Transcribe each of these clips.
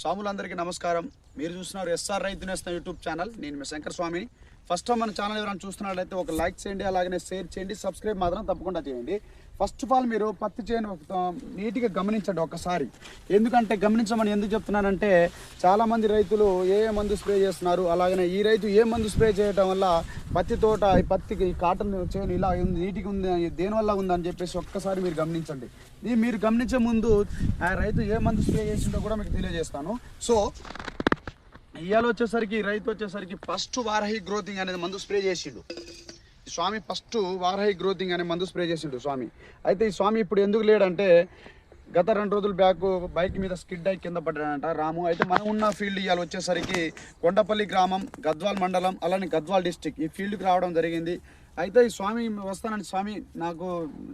స్వాములందరికీ నమస్కారం. మీరు చూస్తున్నారు ఎస్ఆర్ రైతు నేస్తం యూట్యూబ్ ఛానల్. నేను మీ శంకర్ స్వామిని. ఫస్ట్ మన ఛానల్ ఎవరైనా చూస్తున్నట్లయితే ఒక లైక్ చేయండి అలాగనే షేర్ చేయండి సబ్స్క్రైబ్ మాత్రం తప్పకుండా చేయండి. ఫస్ట్ ఆఫ్ ఆల్ మీరు పత్తి చేను నీట్గా గమనించండి ఒకసారి. ఎందుకంటే గమనించమని ఎందుకు చెప్తున్నానంటే చాలామంది రైతులు ఏ ఏ మందు స్ప్రే చేస్తున్నారు అలాగనే ఈ రైతు ఏ మందు స్ప్రే చేయడం వల్ల పత్తి తోట ఈ పత్తికి కాటన్ చేను ఇలా ఉంది నీటికి ఉంది దేనివల్ల ఉందని చెప్పేసి ఒక్కసారి మీరు గమనించండి. ఇది మీరు గమనించే ముందు ఆ రైతు ఏ మందు స్ప్రే చేసిందో కూడా మీకు తెలియజేస్తాను. సో ఇవాళ వచ్చేసరికి రైతు వచ్చేసరికి ఫస్ట్ వారహి గ్రోతింగ్ అనేది మందు స్ప్రే చేసిండు. స్వామి ఫస్ట్ వారాహి గ్రోతింగ్ అనే మందు స్ప్రే చేసిండు స్వామి. అయితే ఈ స్వామి ఇప్పుడు ఎందుకు లేడంటే గత రెండు రోజులు బ్యాక్ బైక్ మీద స్కిడ్ అయి కింద పడ్డాడంట రాము. అయితే మనం ఉన్న ఫీల్డ్ ఇవాళ వచ్చేసరికి కొండపల్లి గ్రామం గద్వాల్ మండలం అలానే గద్వాల్ డిస్టిక్ ఈ ఫీల్డ్కి రావడం జరిగింది. అయితే ఈ స్వామి వస్తానని స్వామి నాకు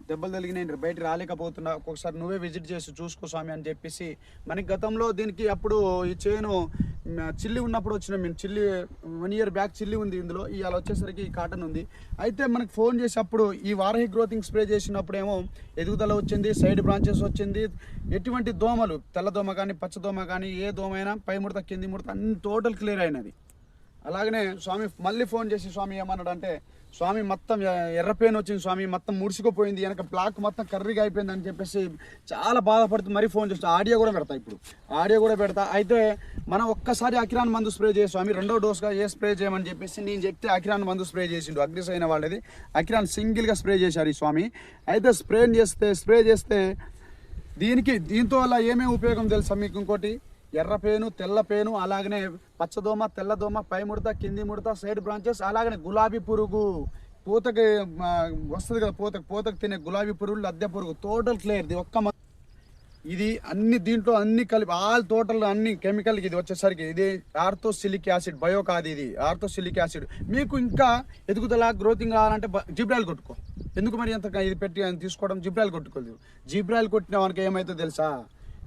దెబ్బలు తగిలిన బయట రాలేకపోతున్నా. ఒక్కొక్కసారి నువ్వే విజిట్ చేసి చూసుకో స్వామి అని చెప్పేసి. మనకి గతంలో దీనికి అప్పుడు ఈ చేను చిల్లి ఉన్నప్పుడు వచ్చిన మేము chilli one year back chilli ఉంది ఇందులో. ఇవాళ వచ్చేసరికి ఈ కాటన్ ఉంది. అయితే మనకు ఫోన్ చేసినప్పుడు ఈ వారహి గ్రోతింగ్ స్ప్రే చేసినప్పుడేమో ఎదుగుదల వచ్చింది సైడ్ బ్రాంచెస్ వచ్చింది. ఎటువంటి దోమలు తెల్ల దోమ కానీ పచ్చ దోమ కానీ ఏ దోమ అయినా పై ముడత కింది ముడత అన్ని టోటల్ క్లియర్ అయినది. అలాగనే స్వామి మళ్ళీ ఫోన్ చేసి స్వామి ఏమన్నాడు అంటే స్వామి మొత్తం ఎర్రపేన్ వచ్చింది స్వామి మొత్తం ముడుచుకుపోయింది వెనక బ్లాక్ మొత్తం కర్రీగా అయిపోయింది అని చెప్పేసి చాలా బాధపడుతూ మరీ ఫోన్ చేస్తా. ఆడియో కూడా పెడతా ఇప్పుడు. ఆడియో కూడా పెడతా. అయితే మనం ఒక్కసారి అకిరాన్ మందు స్ప్రే చేయ స్వామి. రెండో డోస్గా ఏ స్ప్రే చేయమని చెప్పేసి నేను చెప్తే అకిరాన్ మందు స్ప్రే చేసిండు. అగ్రిస్ అయిన వాళ్ళది. అకిరాన్ సింగిల్గా స్ప్రే చేశారు ఈ స్వామి. అయితే స్ప్రే చేస్తే స్ప్రే చేస్తే దీనికి దీంతో వల్ల ఏమేమి ఉపయోగం తెలుసా మీకు ఇంకోటి? ఎర్ర పేను తెల్ల పేను అలాగనే పచ్చదోమ తెల్లదోమ పై ముడత కింది ముడత సైడ్ బ్రాంచెస్ అలాగనే గులాబీ పురుగు. పూతకి వస్తుంది కదా పూతకు పూతకు తినే గులాబీ పురుగులు అద్దె పురుగు టోటల్ క్లియర్ ఇది ఒక్క ఇది అన్ని దీంట్లో అన్ని కలిపి ఆల్ టోటల్ అన్ని కెమికల్ ఇది వచ్చేసరికి ఇది ఆర్థోసిలిక్ యాసిడ్ బయో కాదు ఇది ఆర్థోసిలిక్ యాసిడ్. మీకు ఇంకా ఎదుగుదల గ్రోతింగ్ కావాలంటే జిబ్రాయిల్ కొట్టుకో. ఎందుకు మరి అంత ఇది పెట్టి తీసుకోవడం జిబ్రాయిల్ కొట్టుకోలేదు. జిబ్రాయిల్ కొట్టిన వానికి ఏమైతే తెలుసా?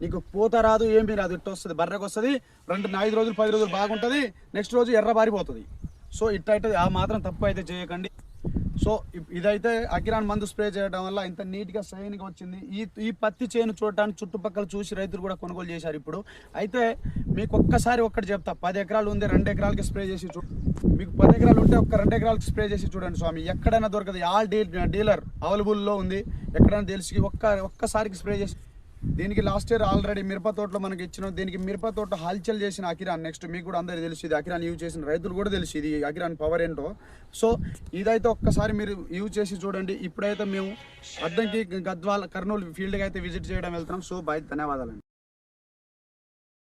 నీకు పూత రాదు ఏమీ రాదు. ఇట్ట వస్తుంది బర్రెకి వస్తుంది. రెండు ఐదు రోజులు పది రోజులు బాగుంటుంది. నెక్స్ట్ రోజు ఎర్ర బారిపోతుంది సో ఇట్ట అయితే ఆ మాత్రం తప్పు అయితే చేయకండి. సో ఇదైతే అకిరాన్ మందు స్ప్రే చేయడం వల్ల ఇంత నీట్గా సైన్గా వచ్చింది. ఈ ఈ పత్తి చేను చూడటానికి చుట్టుపక్కల చూసి రైతులు కూడా కొనుగోలు చేశారు ఇప్పుడు. అయితే మీకు ఒక్కసారి ఒక్కటి చెప్తా. పది ఎకరాలు ఉంది రెండు ఎకరాలకి స్ప్రే చేసి చూ మీకు పది ఎకరాలు ఉంటే ఒక్క రెండు ఎకరాలకి స్ప్రే చేసి చూడండి స్వామి. ఎక్కడైనా దొరకదు. ఆల్ డీ డీలర్ అవైలబుల్లో ఉంది. ఎక్కడైనా తెలిసి ఒక్క ఒక్కసారికి స్ప్రే చేసి దీనికి లాస్ట్ ఇయర్ ఆల్రెడీ మిరప తోటలో మనకి ఇచ్చిన దీనికి మిరప తోట హల్చల్ చేసిన అకిరాన్. నెక్స్ట్ మీకు కూడా అందరికీ తెలుసు ఇది. అకిరాన్ యూజ్ చేసిన రైతులు కూడా తెలుసు ఇది. అకిరాన్ పవర్ ఏంటో. సో ఇదైతే ఒక్కసారి మీరు యూజ్ చేసి చూడండి. ఇప్పుడైతే మేము అద్దంకి గద్వాల్ కర్నూలు ఫీల్డ్కి అయితే విజిట్ చేయడం వెళ్తున్నాం. సో బాయ్ ధన్యవాదాలండి.